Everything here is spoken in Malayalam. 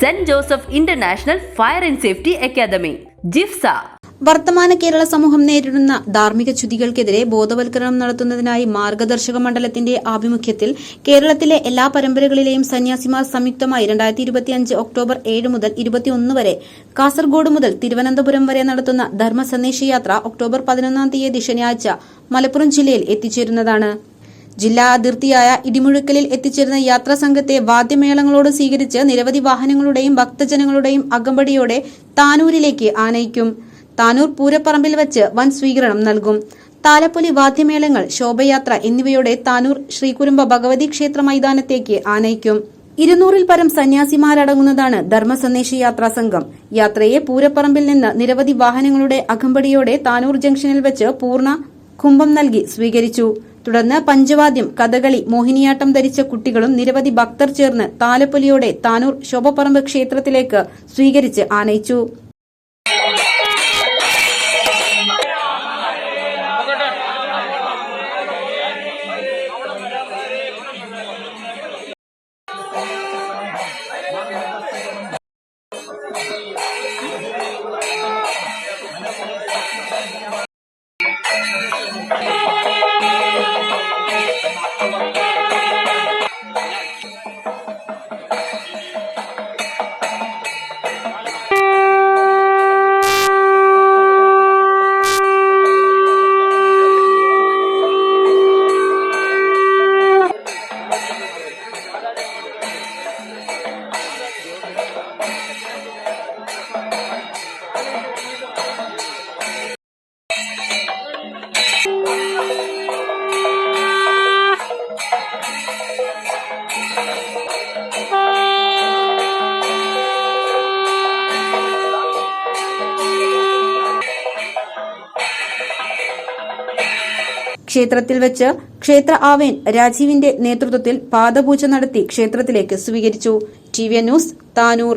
Saint Joseph International Fire and Safety Academy ജിഫ്സ. വർത്തമാന കേരള സമൂഹം നേരിടുന്ന ധാർമ്മിക ചുതികൾക്കെതിരെ ബോധവൽക്കരണം നടത്തുന്നതിനായി മാർഗദർശക മണ്ഡലത്തിന്റെ ആഭിമുഖ്യത്തിൽ കേരളത്തിലെ എല്ലാ പരമ്പരകളിലെയും സന്യാസിമാർ സംയുക്തമായി രണ്ടായിരത്തി ഇരുപത്തിയഞ്ച് ഒക്ടോബർ ഏഴ് മുതൽ ഇരുപത്തിയൊന്ന് വരെ കാസർഗോഡ് മുതൽ തിരുവനന്തപുരം വരെ നടത്തുന്ന ധർമ്മ സന്ദേശയാത്ര ഒക്ടോബർ പതിനൊന്നാം തീയതി ശനിയാഴ്ച മലപ്പുറം ജില്ലയിൽ എത്തിച്ചേരുന്നതാണ്. ജില്ലാ അതിർത്തിയായ ഇടിമുഴുക്കലിൽ എത്തിച്ചേരുന്ന യാത്രാ സംഘത്തെ വാദ്യമേളങ്ങളോട് സ്വീകരിച്ച് നിരവധി വാഹനങ്ങളുടെയും ഭക്തജനങ്ങളുടെയും അകമ്പടിയോടെ താനൂരിലേക്ക് ആനയിക്കും. താനൂർ പൂരപ്പറമ്പിൽ വച്ച് വൻ സ്വീകരണം നൽകും. താലപ്പൊലി വാദ്യമേളങ്ങൾ ശോഭയാത്ര എന്നിവയോടെ താനൂർ ശ്രീകുരുമ്പ ഭഗവതി ക്ഷേത്ര മൈതാനത്തേക്ക് ആനയിക്കും. ഇരുന്നൂറിൽ പരം സന്യാസിമാരടങ്ങുന്നതാണ് ധർമ്മ സന്ദേശ യാത്രാ സംഘം. യാത്രയെ പൂരപ്പറമ്പിൽ നിന്ന് നിരവധി വാഹനങ്ങളുടെ അകമ്പടിയോടെ താനൂർ ജംഗ്ഷനിൽ വെച്ച് പൂർണ കുംഭം നൽകി സ്വീകരിച്ചു. തുടർന്ന് പഞ്ചവാദ്യം കഥകളി മോഹിനിയാട്ടം ധരിച്ച കുട്ടികളും നിരവധി ഭക്തർ ചേർന്ന് താലപ്പൊലിയോടെ താനൂർ ശോഭപ്പറമ്പ് ക്ഷേത്രത്തിലേക്ക് സ്വീകരിച്ച് ആനയിച്ചു. ക്ഷേത്രത്തിൽ വെച്ച് ക്ഷേത്ര ആവേൻ രാജീവിന്റെ നേതൃത്വത്തിൽ പാദപൂജ നടത്തി ക്ഷേത്രത്തിലേക്ക് സ്വീകരിച്ചു. T V news Tanur.